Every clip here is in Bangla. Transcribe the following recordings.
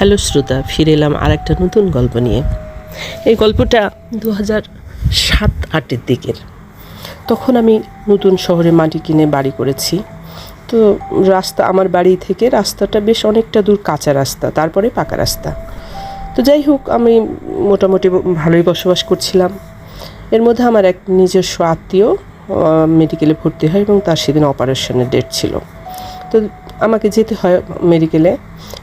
হ্যালো শ্রোতা, ফিরে এলাম আর একটা নতুন গল্প নিয়ে। এই গল্পটা দু হাজার সাত আটের দিকের। তখন আমি নতুন শহরে মাটি কিনে বাড়ি করেছি। তো রাস্তা আমার বাড়ি থেকে রাস্তাটা বেশ অনেকটা দূর কাঁচা রাস্তা, তারপরে পাকা রাস্তা। তো যাই হোক, আমি মোটামুটি ভালোই বসবাস করছিলাম। এর মধ্যে আমার এক নিজস্ব আত্মীয় মেডিকেলে ভর্তি হয় এবং তার সেদিন অপারেশনের ডেট ছিল। তো আমাকে যেতে হয় মেডিকেলে।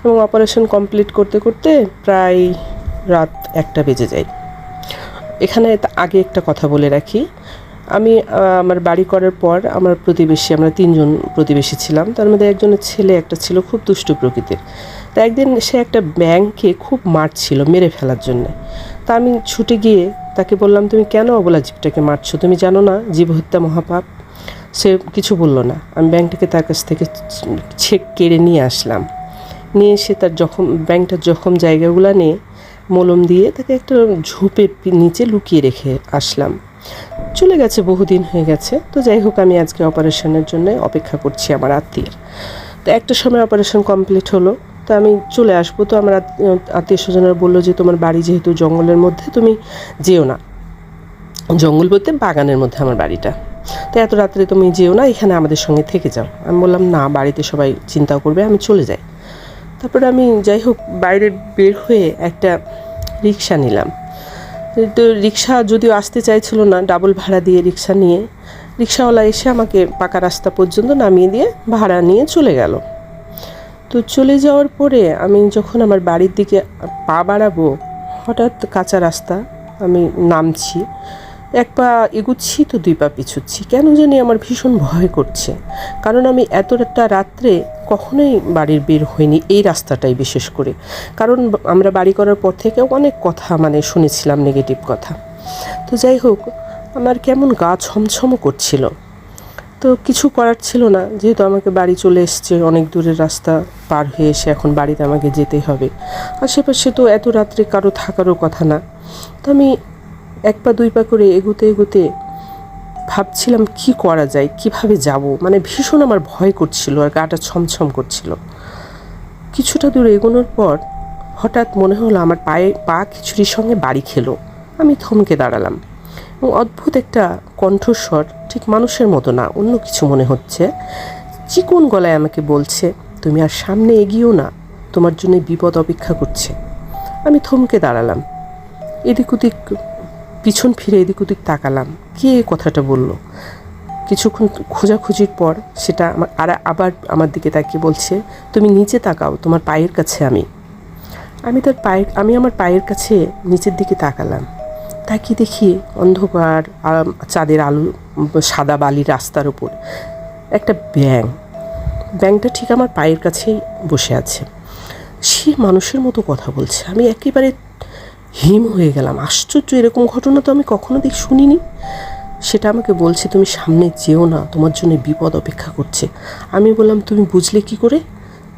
এবং অপারেশন কমপ্লিট করতে করতে প্রায় রাত একটা বেজে যায়। এখানে আগে একটা কথা বলে রাখি। আমি আমার বাড়ি করার পর আমার প্রতিবেশী, আমরা তিনজন প্রতিবেশী ছিলাম। তার মধ্যে একজনের ছেলে একটা ছিল খুব দুষ্টু প্রকৃতির। তা একদিন সে একটা ব্যাংকে খুব মারছিল মেরে ফেলার জন্যে। তা আমি ছুটে গিয়ে তাকে বললাম, তুমি কেন অবলা জীবটাকে মারছো? তুমি জানো না জীব হত্যা মহাপাপ। সে কিছু বলল না। আমি ব্যাংকটাকে তার কাছ থেকে ছেক কেড়ে নিয়ে আসলাম। নিয়ে এসে তার জখম, ব্যাংকটার জখম জায়গাগুলো নিয়ে মলম দিয়ে তাকে একটা ঝোপের নিচে লুকিয়ে রেখে আসলাম। চলে গেছে, বহুদিন হয়ে গেছে। তো যাই হোক, আমি আজকে অপারেশনের জন্য অপেক্ষা করছি আমার আত্মীয়ের। তো একটা সময় অপারেশন কমপ্লিট হলো। তো আমি চলে আসব। তো আমার আত্মীয় স্বজনরা বলল যে, তোমার বাড়ি যেহেতু জঙ্গলের মধ্যে, তুমি যেও না। জঙ্গল বলতে বাগানের মধ্যে আমার বাড়িটা। তো এত রাত্রে তুমি যেও না, এখানে আমাদের সঙ্গে থেকে যাও। আমি বললাম, না, বাড়িতে সবাই চিন্তাও করবে, আমি চলে যাই। তারপরে আমি যাই হোক বাইরে বের হয়ে একটা রিক্সা নিলাম। তো রিক্সা যদিও আসতে চাইছিল না ডাবল ভাড়া দিয়ে রিক্সা নিয়ে, রিক্সাওয়ালা এসে আমাকে পাকা রাস্তা পর্যন্ত নামিয়ে দিয়ে ভাড়া নিয়ে চলে গেল। তো চলে যাওয়ার পরে আমি যখন আমার বাড়ির দিকে পা বাড়াবো, হঠাৎ কাঁচা রাস্তা আমি নামছি। এক পা এগুচ্ছি তো দুই পা পিছুচ্ছি। কেন জানি আমার ভীষণ ভয় করছে। কারণ আমি এতটা রাত্রে কখনোই বাড়ির বের হইনি এই রাস্তাটাই বিশেষ করে। কারণ আমরা বাড়ি করার পর থেকে অনেক কথা মানে শুনেছিলাম নেগেটিভ কথা। তো যাই হোক, আমার কেমন গা ছমছম করছিল। তো কিছু করার ছিল না, যেহেতু আমাকে বাড়ি চলে এসছে, অনেক দূরের রাস্তা পার হয়ে এসে এখন বাড়িতে আমাকে যেতে হবে। আশেপাশে তো এত রাত্রে কারও থাকারও কথা না। তো আমি এক পা, দুই পা করে এগোতে এগোতে ভাবছিলাম কি করা যায়, কীভাবে যাব? মানে ভীষণ আমার ভয় করছিল আর গাটা ছমছম করছিল। কিছুটা দূর এগোনোর পর হঠাৎ মনে হলো আমার পায়ে পা খিচুড়ির সঙ্গে বাড়ি খেলো। আমি থমকে দাঁড়ালাম। এবং অদ্ভুত একটা কণ্ঠস্বর, ঠিক মানুষের মতো না, অন্য কিছু মনে হচ্ছে। চিকন গলায় আমাকে বলছে, তুমি আর সামনে এগিয়েও না, তোমার জন্য বিপদ অপেক্ষা করছে। আমি থমকে দাঁড়ালাম। এদিক ওদিক পিছন ফিরে এদিক ওদিক তাকালাম। কে এই কথাটা বলল? কিছুক্ষণ খোঁজাখুঁজির পর সেটা আমার আর আবার আমার দিকে তাকিয়ে বলছে, তুমি নিচে তাকাও, তোমার পায়ের কাছে আমি। আমি তার পায়ের আমি আমার পায়ের কাছে নিচের দিকে তাকালাম। তাকিয়ে দেখি অন্ধকার চাঁদের আলো সাদা বালির রাস্তার ওপর একটা ব্যাং ব্যাংটা ঠিক আমার পায়ের কাছেই বসে আছে। সে মানুষের মতো কথা বলছে। আমি একেবারে হিম হয়ে গেলাম। আশ্চর্য, এরকম ঘটনা তো আমি কখনো দেখ শুনিনি। সেটা আমাকে বলছে, তুমি সামনে যেও না, তোমার জন্য বিপদ অপেক্ষা করছে। আমি বললাম, তুমি বুঝলে কি করে?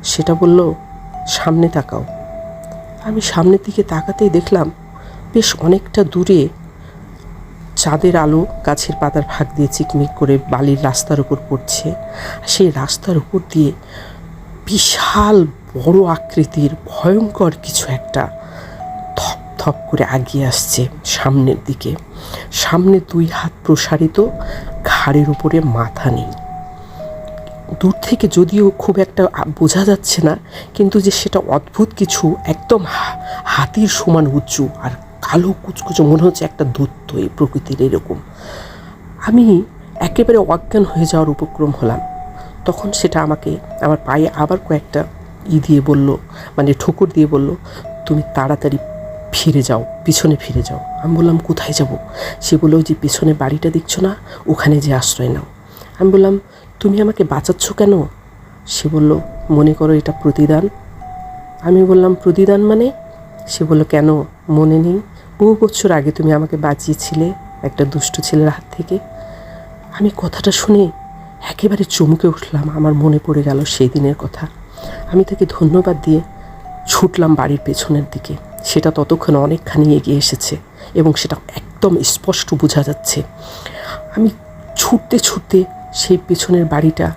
সেটা বলল, সামনে তাকাও। আমি সামনের দিকে তাকাতেই দেখলাম, বেশ অনেকটা দূরে চাঁদের আলো গাছের পাতার ফাঁক দিয়ে চিকমিক করে বালির রাস্তার উপর পড়ছে। সেই রাস্তার উপর দিয়ে বিশাল বড় আকৃতির ভয়ঙ্কর কিছু একটা থপ করে আগিয়ে আসছে সামনের দিকে। সামনে দুই হাত প্রসারিত ঘাড়ের উপরে মাথা নেই। দূর থেকে যদিও খুব একটা বোঝা যাচ্ছে না, কিন্তু যে সেটা অদ্ভুত কিছু, একদম হাতির সমান উঁচু আর কালো কুচকুচো মনে হচ্ছে একটা দৈত্য এই প্রকৃতির এরকম। আমি একেবারে অজ্ঞান হয়ে যাওয়ার উপক্রম হলাম। তখন সেটা আমাকে, আমার পায়ে আবার কয়েকটা ই দিয়ে বলল মানে ঠোকর দিয়ে বলল, তুমি তাড়াতাড়ি ফিরে যাও, পিছনে ফিরে যাও। আমি বললাম, কোথায় যাব? সে বলল, "ওই যে পিছনে বাড়িটা দেখছ না? ওখানে যে আশ্রয় নাও। আমি বললাম, তুমি আমাকে বাঁচাচ্ছ কেন? সে বলল, মনে করো এটা প্রতিদান। আমি বললাম, প্রতিদান মানে? সে বলল, কেন? মনে নেই। বহু বছর আগে তুমি আমাকে বাঁচিয়েছিলে একটা দুষ্ট ছেলের হাত থেকে। আমি কথাটা শুনে একেবারে চমকে উঠলাম। আমার মনে পড়ে গেল সেই দিনের কথা। আমি তাকে ধন্যবাদ দিয়ে ছুটলাম বাড়ির পেছনের দিকে। সেটা ততক্ষণ অনেকখানি এগিয়ে এসেছে এবং সেটা একদম স্পষ্ট বোঝা যাচ্ছে। আমি ছুটতে ছুটতে সেই পেছনের বাড়িটা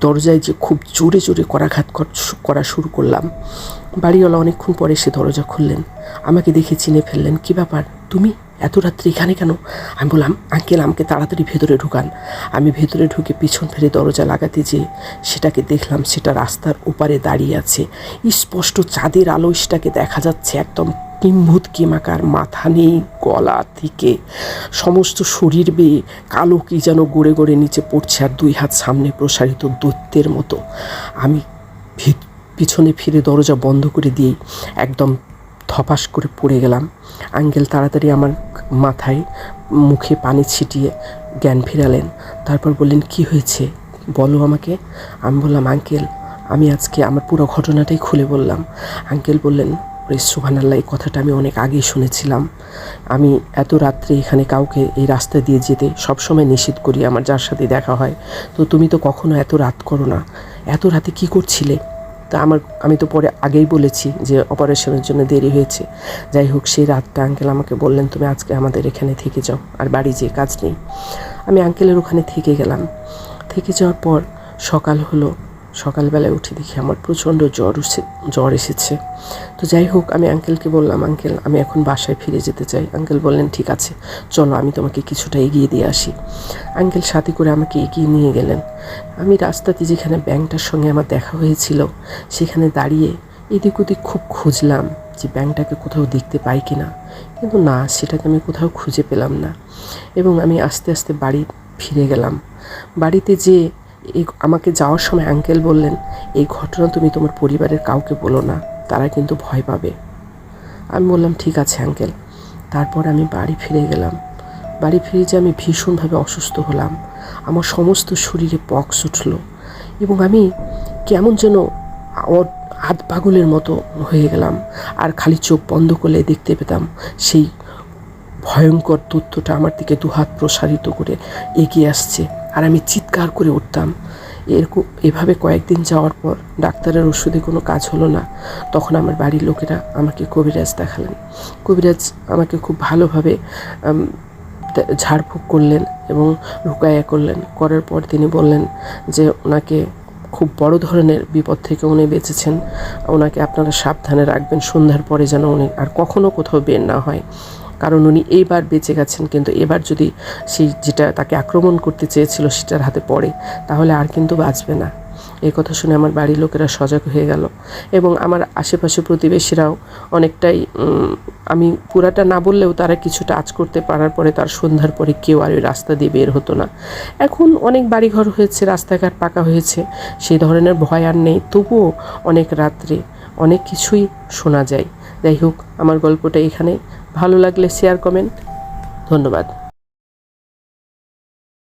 দরজায় যে খুব জোরে জোরে করাঘাত কর- শুরু করলাম। বাড়িওয়ালা অনেকক্ষণ পরে সে দরজা খুললেন। আমাকে দেখে চিনে ফেললেন, কী ব্যাপার? তুমি? এত রাত্রি এখানে কেন? আমি বললাম, আঙ্কেল, আমাকে তাড়াতাড়ি ভেতরে ঢুকান। আমি ভেতরে ঢুকে পিছন ফিরে দরজা লাগাতে যেয়ে সেটাকে দেখলাম সেটা রাস্তার ওপারে দাঁড়িয়ে আছে। স্পষ্ট চাঁদের আলো সেটাকে দেখা যাচ্ছে একদম কিম্ভূত কিমাকার, মাথা নেই, গলা থেকে। সমস্ত শরীর বেয়ে কালো কি যেন গড়ে গড়ে নিচে পড়ছে আর দুই হাত সামনে প্রসারিত দৈত্যের মতো। আমি পিছনে ফিরে দরজা বন্ধ করে দিয়েই একদম ধপাস করে পড়ে গেলাম। আঙ্কেল তাড়াতাড়ি আমার মাথায় মুখে পানি ছিটিয়ে জ্ঞান ফিরালেন। তারপর বললেন, কি হয়েছে? বলো আমাকে। আমি বললাম, আঙ্কেল, আমি আজকে আমার পুরো ঘটনাটাই খুলে বললাম। আঙ্কেল বললেন, ওরে সুবহানাল্লাহ, এই কথাটা আমি অনেক আগেই শুনেছিলাম। আমি এত রাত্রে এখানে কাউকে এই রাস্তা দিয়ে যেতে সবসময় নিষেধ করি, আমার যার সাথে দেখা হয়। তো তুমি তো কখনো এত রাত করো না। এত রাতে কি করছিলে? তা আমার, আমি তো পরে আগেই বলেছি যে অপারেশনের জন্য দেরি হয়েছে। যাই হোক, সেই রাতটা আঙ্কেল আমাকে বললেন, তুমি আজকে আমাদের এখানে থেকে যাও, আর বাড়ি যেয়ে কাজ নেই। আমি আঙ্কেলের ওখানে থেকে গেলাম। থেকে যাওয়ার পর সকাল হলো। সকালবেলায় উঠে দেখি আমার প্রচণ্ড জ্বর জ্বর এসেছে। তো যাই হোক, আমি আঙ্কেলকে বললাম আঙ্কেল আমি এখন বাসায় ফিরে যেতে চাই। আঙ্কেল বললেন, ঠিক আছে, চলো, আমি তোমাকে কিছুটা এগিয়ে দিয়ে আসি। আঙ্কেল সাথে করে আমাকে এগিয়ে নিয়ে গেলেন। আমি রাস্তাতে যেখানে ব্যাংকটার সঙ্গে আমার দেখা হয়েছিল, সেখানে দাঁড়িয়ে এদিক ওদিক খুব খুঁজলাম যে ব্যাংকটাকে কোথাও দেখতে পাই কি না কিন্তু না, সেটাকে আমি কোথাও খুঁজে পেলাম না। এবং আমি আস্তে আস্তে বাড়ি ফিরে গেলাম। বাড়িতে যে এই আমাকে যাওয়ার সময় আঙ্কেল বললেন, এই ঘটনা তুমি তোমার পরিবারের কাউকে বলো না, তারা কিন্তু ভয় পাবে। আমি বললাম, ঠিক আছে আঙ্কেল তারপর আমি বাড়ি ফিরে গেলাম। বাড়ি ফিরে যে আমি ভীষণভাবে অসুস্থ হলাম। আমার সমস্ত শরীরে পক্স উঠল এবং আমি কেমন যেন আধ পাগলের মতো হয়ে গেলাম। আর খালি চোখ বন্ধ করলে দেখতে পেতাম সেই ভয়ঙ্কর তথ্যটা আমার দিকে দুহাত প্রসারিত করে এগিয়ে আসছে। আর আমি চিৎকার করে উঠতাম। এরকম, এভাবে কয়েকদিন যাওয়ার পর ডাক্তারের ওষুধে কোনো কাজ হলো না। তখন আমার বাড়ির লোকেরা আমাকে কবিরাজ দেখালেন। কবিরাজ আমাকে খুব ভালোভাবে ঝাড়ফুঁক করলেন এবং রুকায়া করলেন। করার পর তিনি বললেন যে, ওনাকে খুব বড় ধরনের বিপদ থেকে উনি বেঁচেছেন। ওনাকে আপনারা সাবধানে রাখবেন। সন্ধ্যার পরে যেন উনি আর কখনও কোথাও বের না হয়। কারণ উনি এইবার বেঁচে গেছেন, কিন্তু এবার যদি সেই যেটা তাকে আক্রমণ করতে চেয়েছিল সেটার হাতে পড়ে, তাহলে আর কিন্তু বাঁচবে না। এই কথা শুনে আমার বাড়ির লোকেরা সজাগ হয়ে গেল এবং আমার আশেপাশে প্রতিবেশীরাও অনেকটাই আমি পুরাটা না বললেও তারা কিছুটা আজ করতে পারার পরে তার সন্ধ্যার পরে কেউ আর ওই রাস্তা দিয়ে বের হতো না। এখন অনেক বাড়িঘর হয়েছে, রাস্তাঘাট পাকা হয়েছে, সেই ধরনের ভয় আর নেই। তবুও অনেক রাত্রে অনেক কিছুই শোনা যায়। যাই হোক, আমার গল্পটা এখানে ভালো লাগলে শেয়ার কমেন্ট ধন্যবাদ।